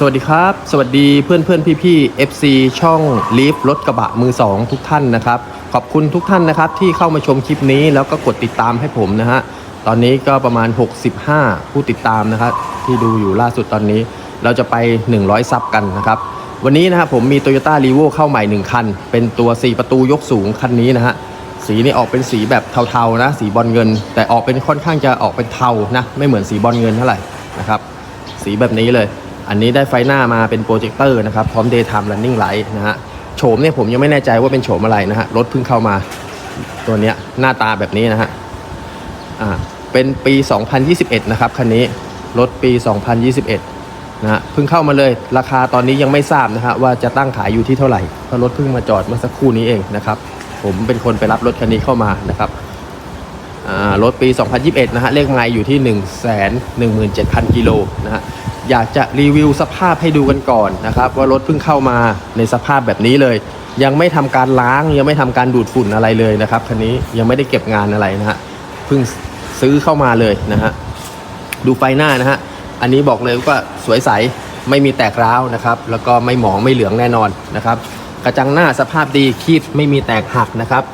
สวัสดีครับ สวัสดีเพื่อนเพื่อนพี่พี่ FC ช่องลีฟรถกระบะมือ 2 ทุกท่านนะครับ ขอบคุณทุกท่านนะครับที่เข้ามาชมคลิปนี้แล้วก็กดติดตามให้ผมนะฮะ ตอนนี้ก็ประมาณ 65 ผู้ติดตามนะครับ ที่ดูอยู่ล่าสุดตอนนี้ เราจะไป 100 ซับกันนะครับ วันนี้นะครับผมมี Toyota r e v o เข้าใหม่ 1 คัน เป็นตัว 4 ประตูยกสูงคันนี้นะฮะสีนี่ออกเป็นสีแบบเทาๆนะ สีบอลเงิน แต่ออกเป็นค่อนข้างจะออกเป็นเทานะไม่เหมือนสีบอลเงินเท่าไหร่นะครับสีแบบนี้เลย อันนี้ได้ไฟหน้ามาเป็นโปรเจคเตอร์นะครับ พร้อม daytime running light นะฮะโฉมเนี่ยผมยังไม่แน่ใจว่าเป็นโฉมอะไรนะฮะรถเพิ่งเข้ามาตัวเนี้ยหน้าตาแบบนี้นะฮะอ่าเป็นปี 2021 นะครับคันนี้รถปี 2021 นะฮะเพิ่งเข้ามาเลยราคาตอนนี้ยังไม่ทราบนะฮะว่าจะตั้งขายอยู่ที่เท่าไหร่เพราะรถเพิ่งมาจอดเมื่อสักครู่นี้เองนะครับ ผมเป็นคนไปรับรถคันนี้เข้ามานะครับ รถปี 2021 นะฮะ เลขไมล์อยู่ที่ 1 1 7 0 0 0 กิโลนะฮะ อยากจะรีวิวสภาพให้ดูกันก่อนนะครับ ว่ารถเพิ่งเข้ามาในสภาพแบบนี้เลย ยังไม่ทำการล้าง ยังไม่ทำการดูดฝุ่นอะไรเลยนะครับคันนี้ยังไม่ได้เก็บงานอะไรนะฮะ เพิ่งซื้อเข้ามาเลยนะฮะ ดูไฟหน้านะฮะ อันนี้บอกเลยว่าสวยใส ไม่มีแตกร้าวนะครับ แล้วก็ไม่หมองไม่เหลืองแน่นอนนะครับ กระจังหน้าสภาพดีคีบไม่มีแตกหักนะครับ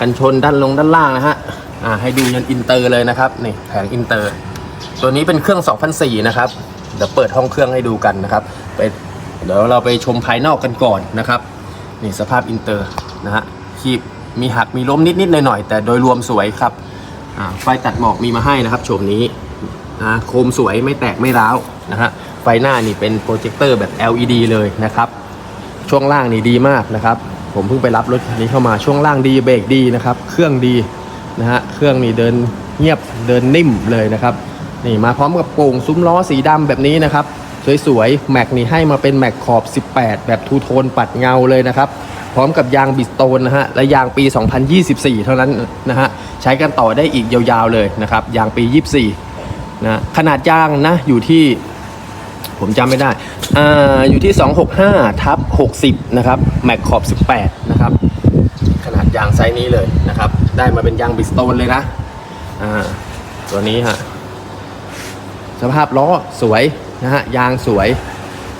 กันชนด้านลงด้านล่างนะฮะ อ่าให้ดูยันอินเตอร์เลยนะครับนี่แผงอินเตอร์ ตัวนี้เป็นเครื่อง2004นะครับเดี๋ยวเปิดห้องเครื่องให้ดูกันนะครับไปเดี๋ยวเราไปชมภายนอกกันก่อนนะครับนี่สภาพอินเตอร์นะฮะคีบมีหักมีล้มนิดๆหน่อยๆแต่โดยรวมสวยครับอ่าไฟตัดหมอกมีมาให้นะครับโฉมนี้นะโคมสวยไม่แตกไม่ร้าวนะฮะไฟหน้านี่เป็นโปรเจคเตอร์แบบ LED เลยนะครับช่วงล่างนี่ดีมากนะครับ ผมเพิ่งไปรับรถคันนี้เข้ามาช่วงล่างดีเบรกดีนะครับ เครื่องดี นะฮะ เครื่องนี่เดินเงียบเดินนิ่มเลยนะครับ นี่มาพร้อมกับโป่งซุ้มล้อสีดำแบบนี้นะครับ สวยๆ แม็กนี่ให้มาเป็นแม็กขอบ 18 แบบทูโทนปัดเงาเลยนะครับ พร้อมกับยางบิสโตนนะฮะ และยางปี 2024 เท่านั้นนะฮะ ใช้กันต่อได้อีกยาวๆเลยนะครับ ยางปี 24 นะขนาดยางนะอยู่ที่ผมจำไม่ได้ อ่า อยู่ที่ 265 ทับ 60 นะครับ แม็กขอบ 18 นะครับ ยางไซส์นี้เลยนะครับ ได้มาเป็นยางบิสโตนเลยนะอ่าตัวนี้ฮะสภาพล้อสวยนะฮะยางสวย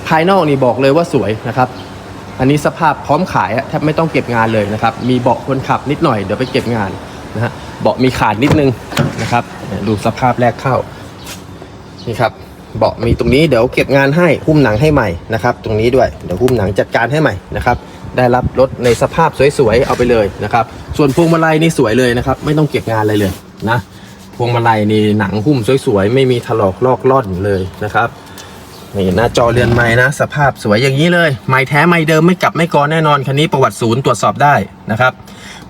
ภายนอกนี่บอกเลยว่าสวยนะครับ อันนี้สภาพพร้อมขายแทบไม่ต้องเก็บงานเลยนะครับ มีเบาะคนขับนิดหน่อยเดี๋ยวไปเก็บงานนะฮะเบาะมีขาดนิดนึงนะครับ ดูสภาพแรกเข้านี่ครับเบาะมีตรงนี้เดี๋ยวเก็บงานให้หุ้มหนังให้ใหม่นะครับ ตรงนี้ด้วยเดี๋ยวหุ้มหนังจัดการให้ใหม่นะครับ ได้รับรถในสภาพสวยๆเอาไปเลยนะครับ ส่วนพวงมาลัยนี่สวยเลยนะครับ ไม่ต้องเก็บงานอะไรเลยนะพวงมาลัยนี่หนังหุ้มสวยๆไม่มีถลอกลอกล่อนเลยนะครับนี่หน้าจอเรือนไม้นะสภาพสวยอย่างนี้เลยไม้แท้ไม้เดิมไม่กลับไม่กรแน่นอนคันนี้ประวัติศูนย์ตรวจสอบได้นะครับ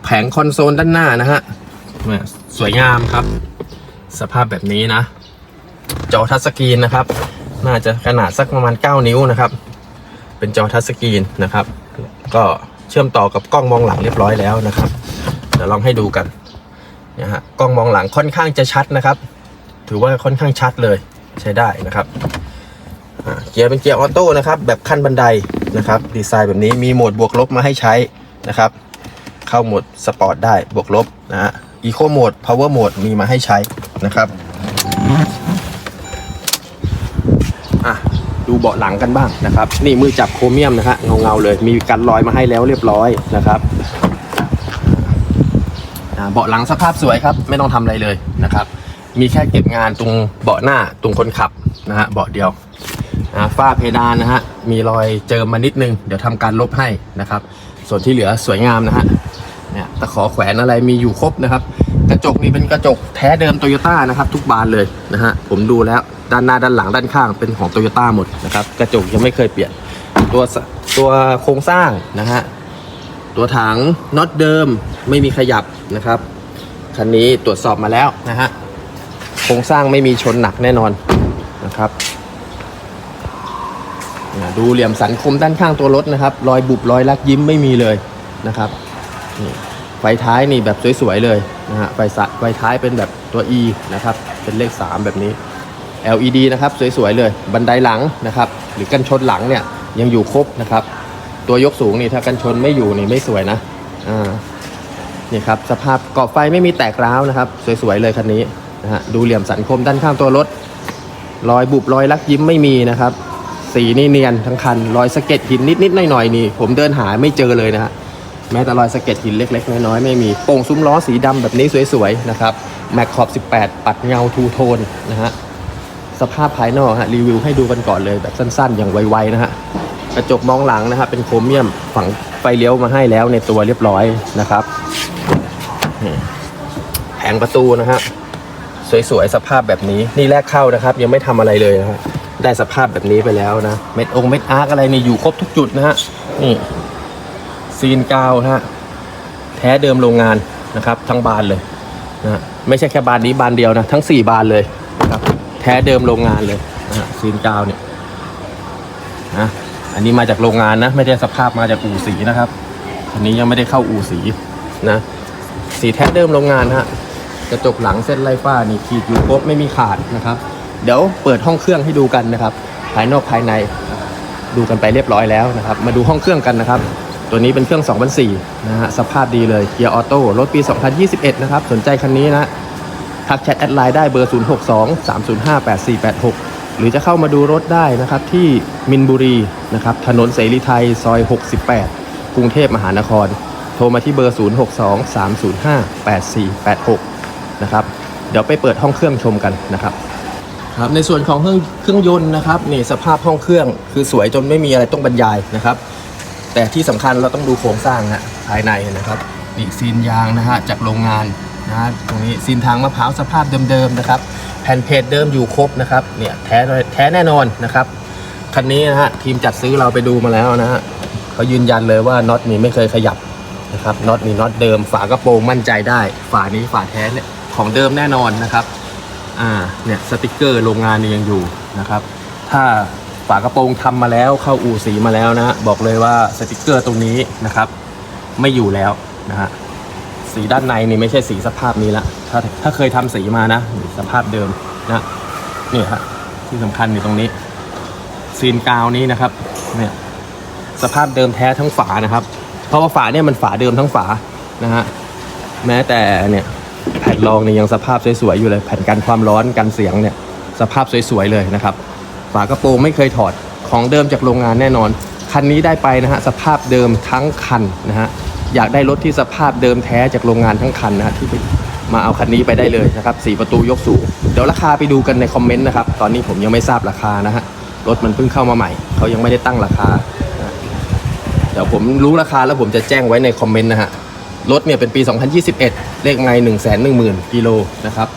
แผงคอนโซลด้านหน้านะฮะสวยงามครับ สภาพแบบนี้นะ จอทัชสกรีนนะครับ น่าจะขนาดสักประมาณ 9 นิ้วนะครับ เป็นจอทัชสกรีนนะครับ ก็เชื่อมต่อกับกล้องมองหลังเรียบร้อยแล้วนะครับเดี๋ยวลองให้ดูกันนะฮะกล้องมองหลังค่อนข้างจะชัดนะครับ ถือว่าค่อนข้างชัดเลยใช้ได้นะครับเกียร์เป็นเกียร์ออโต้นะครับแบบขั้นบันไดนะครับดีไซน์แบบนี้มีโหมดบวกลบมาให้ใช้นะครับเข้าโหมดสปอร์ตได้บวกลบนะฮะอีโคโหมดพาวเวอร์โหมดมีมาให้ใช้นะครับ ดูเบาะหลังกันบ้างนะครับ นี่มือจับโครเมียมนะฮะเงาเงาเลย มีกันรอยมาให้แล้วเรียบร้อยนะครับเบาะหลังสภาพสวยครับ ไม่ต้องทำอะไรเลยนะครับ มีแค่เก็บงานตรงเบาะหน้าตรงคนขับนะฮะเบาะเดียวฝ้าเพดานนะฮะมีรอยเจิมมานิดนึง เดี๋ยวทำการลบให้นะครับ ส่วนที่เหลือสวยงามนะฮะเนี่ยตะขอแขวนอะไรมีอยู่ครบนะครับ กระจกนี่เป็นกระจกแท้เดิมโตโยต้านะครับ ทุกบานเลยนะฮะผมดูแล้ว ด้านหน้าด้านหลังด้านข้างเป็นของโตโยต้าหมดนะครับกระจกยังไม่เคยเปลี่ยนตัวตัวโครงสร้างนะฮะตัวถังน็อตเดิมไม่มีขยับนะครับคันนี้ตรวจสอบมาแล้วนะฮะโครงสร้างไม่มีชนหนักแน่นอนนะครับดูเหลี่ยมสันคมด้านข้างตัวรถนะครับ รอยบุบรอยลักยิ้มไม่มีเลยนะครับนี่ไฟท้ายนี่แบบสวยๆเลยนะฮะไฟสะไฟท้ายเป็นแบบตัว E นะครับ เป็นเลข 3 แบบนี้ LED นะครับสวยๆเลยบันไดหลังนะครับหรือกันชนหลังเนี่ยยังอยู่ครบนะครับ ตัวยกสูงนี่ถ้ากันชนไม่อยู่นี่ไม่สวยนะอ่านี่ครับสภาพเกรอบไฟไม่มีแตกร้าวนะครับสวยๆเลยคันนี้นะฮะดูเหลี่ยมสันคมด้านข้างตัวรถรอยบุบรอยลักยิ้มไม่มีนะครับ สีนี่เนียนทั้งคันรอยสะเก็ดหินนิดๆหน่อยๆนี่ผมเดินหาไม่เจอเลยนะฮะแม้แต่รอยสะเก็ดหินเล็ก ๆ น้อยๆไม่มีโป่งซุ้มล้อสีดำแบบนี้สวยๆนะครับแม็กขอบ 18 ปัดเงาทูโทนนะฮะ สภาพภายนอกฮะรีวิวให้ดูกันก่อนเลยแบบสั้น ๆ อย่างไวๆนะฮะกระจกมองหลังนะฮะเป็นโครเมียมฝังไฟเลี้ยวมาให้แล้วในตัวเรียบร้อยนะครับแผงประตูนะฮะสวยๆสภาพแบบนี้นี่แรกเข้านะครับ ยังไม่ทำอะไรเลยนะฮะได้สภาพแบบนี้ไปแล้วนะเม็ดองเม็ดอาร์กอะไรนี่อยู่ครบทุกจุดนะฮะนี่ซีนกาวนะฮะแท้เดิมโรงงานนะครับ ทั้งบานเลยนะไม่ใช่แค่บานนี้บานเดียวนะทั้ง 4 บานเลย ท้เดิมโรงงานเลยนะซีนกาวเนี่ยนะอันนี้มาจากโรงงานนะ ไม่ได้สภาพมาจากอู่สีนะครับอันนี้ยังไม่ได้เข้าอู่สีนะ สีแท้เดิมโรงงานฮะกระจกหลังเส้นไล่ฟ้านี่ขีดอยู่ครบไม่มีขาดนะครับ เดี๋ยวเปิดห้องเครื่องให้ดูกันนะครับ ภายนอกภายในดูกันไปเรียบร้อยแล้วนะครับ มาดูห้องเครื่องกันนะครับ ตัวนี้เป็นเครื่อง 2004นะฮะสภาพดีเลยเกียร์ออโต้รถปี 2021 นะครับ สนใจคันนี้นะ ทักแชทแอดไลน์ได้เบอร์ 062 305 8486 หรือจะเข้ามาดูรถได้นะครับที่มินบุรีนะครับถนนเสรีไทยซอย 68 กรุงเทพมหานคร โทรมาที่เบอร์ 062 305 8486 นะครับเดี๋ยวไปเปิดห้องเครื่องชมกันนะครับครับในส่วนของเครื่องเครื่องยนต์นะครับนี่สภาพห้องเครื่องคือสวยจนไม่มีอะไรต้องบรรยายนะครับ แต่ที่สำคัญเราต้องดูโครงสร้างฮะภายในนะครับนี่ซีนยางนะฮะจากโรงงาน นะตรงนี้ซีนทางมะพร้าวสภาพเดิมๆนะครับแผ่นเพจเดิมอยู่ครบนะครับเนี่ยแท้แท้แน่นอนนะครับคันนี้นะฮะทีมจัดซื้อเราไปดูมาแล้วนะฮะเขายืนยันเลยว่าน็อตนี่ไม่เคยขยับนะครับน็อตนี่น็อตเดิม ฝากระโปรงมั่นใจได้ ฝานี้ฝาแท้เนี่ยของเดิมแน่นอนนะครับอ่าเนี่ยสติกเกอร์โรงงานนี่ยังอยู่นะครับ ถ้าฝากระโปรงทำมาแล้วเข้าอู่สีมาแล้วนะฮะบอกเลยว่าสติกเกอร์ตรงนี้นะครับ ไม่อยู่แล้วนะฮะ สีด้านในนี่ไม่ใช่สีสภาพนี้ละถ้าถ้าเคยทำสีมานะสภาพเดิมนะนี่ฮะที่สำคัญอยู่ตรงนี้ ซีนกาวนี้นะครับเนี่ยสภาพเดิมแท้ทั้งฝานะครับ เพราะว่าฝาเนี่ยมันฝาเดิมทั้งฝานะฮะแม้แต่เนี่ยแผ่นรองเนี่ยยังสภาพสวยๆอยู่เลย แผ่นกันความร้อนกันเสียงเนี่ยสภาพสวยๆเลยนะครับ ฝากระโปรงไม่เคยถอดของเดิมจากโรงงานแน่นอน คันนี้ได้ไปนะฮะสภาพเดิมทั้งคันนะฮะ อยากได้รถที่สภาพเดิมแท้จากโรงงานทั้งคันนะฮะที่มาเอาคันนี้ไปได้เลยนะครับสีประตูยกสูงเดี๋ยวราคาไปดูกันในคอมเมนต์นะครับ ตอนนี้ผมยังไม่ทราบราคานะฮะรถมันเพิ่งเข้ามาใหม่ เขายังไม่ได้ตั้งราคา เดี๋ยวผมรู้ราคาแล้วผมจะแจ้งไว้ในคอมเมนต์นะฮะรถเนี่ยเป็นปี 2021 เลขไง1 1 0 0 0 0กิโลนะครับ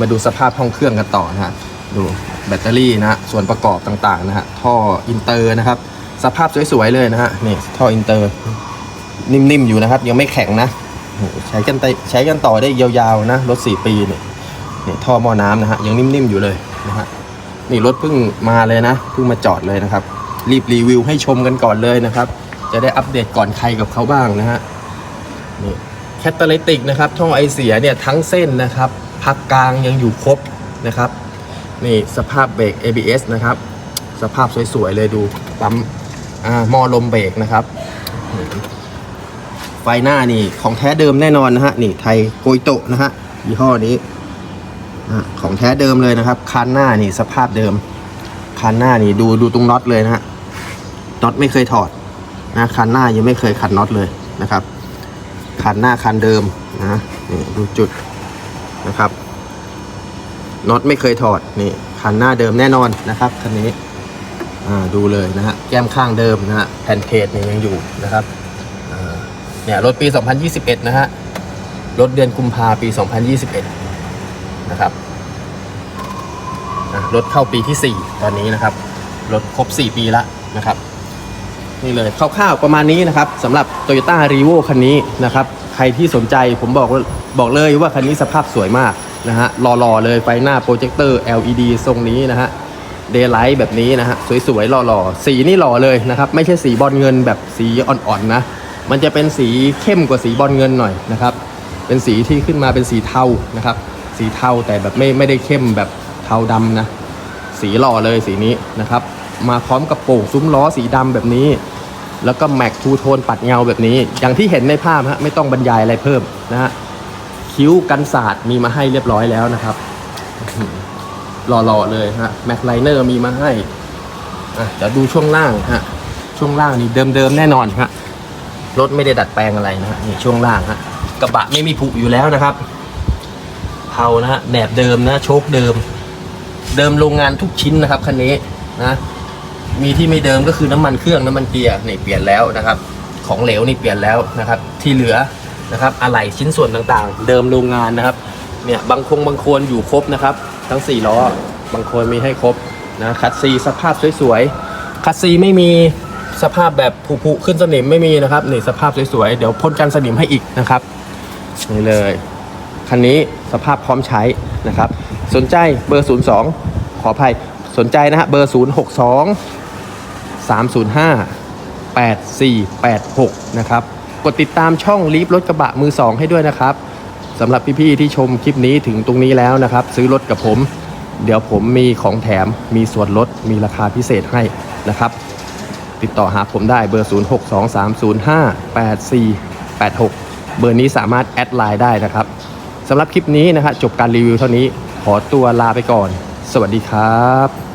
มาดูสภาพห้องเครื่องกันต่อนะฮะดูแบตเตอรี่นะฮะส่วนประกอบต่างๆนะฮะท่ออินเตอร์นะครับสภาพสวยๆเลยนะฮะนี่ท่ออินเตอร์ นิ่มๆอยู่นะครับ ยังไม่แข็งนะใช้กันใช้กันต่อได้ยาวๆนะรถ4ปีเนี่ยนี่ท่อหม้อน้ำนะฮะยังนิ่มๆอยู่เลยนะฮะนี่รถเพิ่งมาเลยนะเพิ่งมาจอดเลยนะครับ รีบรีวิวให้ชมกันก่อนเลยนะครับ จะได้อัปเดตก่อนใครกับเขาบ้างนะฮะนี่แคตตาลิติกนะครับช่อไอเสียเนี่ยทั้งเส้นนะครับพักกลางยังอยู่ครบนะครับนี่สภาพเบรก ABS นะครับ สภาพสวยๆเลยดูปั๊มอ่าหม้อลมเบรกนะครับ ไฟหน้านี่ของแท้เดิมแน่นอนนะฮะนี่ไทยโกยโตะนะฮะยี่ห้อนี้อะของแท้เดิมเลยนะครับคันหน้านี่สภาพเดิมคันหน้านี่ดูดูตรงน็อตเลยนะฮะน็อตไม่เคยถอดนะคันหน้ายังไม่เคยขัดน็อตเลยนะครับคันหน้าคันเดิมนะนี่ดูจุดนะครับน็อตไม่เคยถอดนี่คันหน้าเดิมแน่นอนนะครับคันนี้อ่าดูเลยนะฮะแก้มข้างเดิมนะฮะแผ่นเพจนี่ยังอยู่นะครับ เนี่ยรถปี 2021 นะฮะ รถเดือนกุมภาปี 2021 นะครับอะรถเข้าปีที่ 4 ตอนนี้นะครับ รถครบ 4 ปีล้วนะครับ นี่เลยคร่าวๆประมาณนี้นะครับสำหรับ Toyota r e v o คันนี้นะครับ ใครที่สนใจผมบอกว่าบอกเลยว่าคันนี้สภาพสวยมากนะฮะหล่อๆเลยไฟหน้าโปรเจคเตอร์ LED ทรงนี้นะฮะเดย์ไลท์แบบนี้นะฮะสวยๆหล่อๆ สีนี่หล่อเลยนะครับ ไม่ใช่สีบอลเงินแบบสีอ่อนๆนะ มันจะเป็นสีเข้มกว่าสีบอลเงินหน่อยนะครับ เป็นสีที่ขึ้นมาเป็นสีเทานะครับ สีเทาแต่แบบไม่ไม่ได้เข้มแบบเทาดำนะ สีหล่อเลยสีนี้นะครับ มาพร้อมกับโป่งซุ้มล้อสีดำแบบนี้ แล้วก็แม็กทูโทนปัดเงาแบบนี้ อย่างที่เห็นในภาพฮะไม่ต้องบรรยายอะไรเพิ่มนะฮะคิ้วกันศาสตร์มีมาให้เรียบร้อยแล้วนะครับหล่อๆเลยฮะแม็กไลเนอร์มีมาให้อะเดี๋ยวดูช่วงล่างฮะช่วงล่างนี่เดิมๆแน่นอนฮะ รถไม่ได้ดัดแปลงอะไรนะฮะนี่ช่วงล่างฮะกระบะไม่มีผุอยู่แล้วนะครับเผานะฮะแหนบเดิมนะโชคเดิม เดิมโรงงานทุกชิ้นนะครับคันนี้นะมีที่ไม่เดิมก็คือน้ำมันเครื่องน้ำมันเกียร์นี่เปลี่ยนแล้วนะครับ ของเหลวนี่เปลี่ยนแล้วนะครับ ที่เหลือนะครับอะไหล่ชิ้นส่วนต่างๆ เดิมโรงงานนะครับเนี่ยบางคงบางคนอยู่ครบนะครับ ทั้ง4ล้อบางคนมีให้ครบนะคัดซีสภาพสวยๆคัดซีไม่มี สภาพแบบผุๆขึ้นสนิมไม่มีนะครับนี่สภาพสวยๆเดี๋ยวพ่นกันสนิมให้อีกนะครับนี่เลยคันนี้สภาพพร้อมใช้นะครับ สนใจเบอร์ 02 ขออภัยสนใจนะฮะเบอร์ 062 305 8486 นะครับ กดติดตามช่องลีฟรถกระบะมือ 2 ให้ด้วยนะครับสำหรับพี่ๆที่ชมคลิปนี้ถึงตรงนี้แล้วนะครับ ซื้อรถกับผม เดี๋ยวผมมีของแถมมีส่วนลดมีราคาพิเศษให้นะครับ ติดต่อหาผมได้เบอร์ 0623058486 เบอร์นี้สามารถแอดไลน์ได้นะครับสำหรับคลิปนี้นะครับจบการรีวิวเท่านี้ขอตัวลาไปก่อน สวัสดีครับ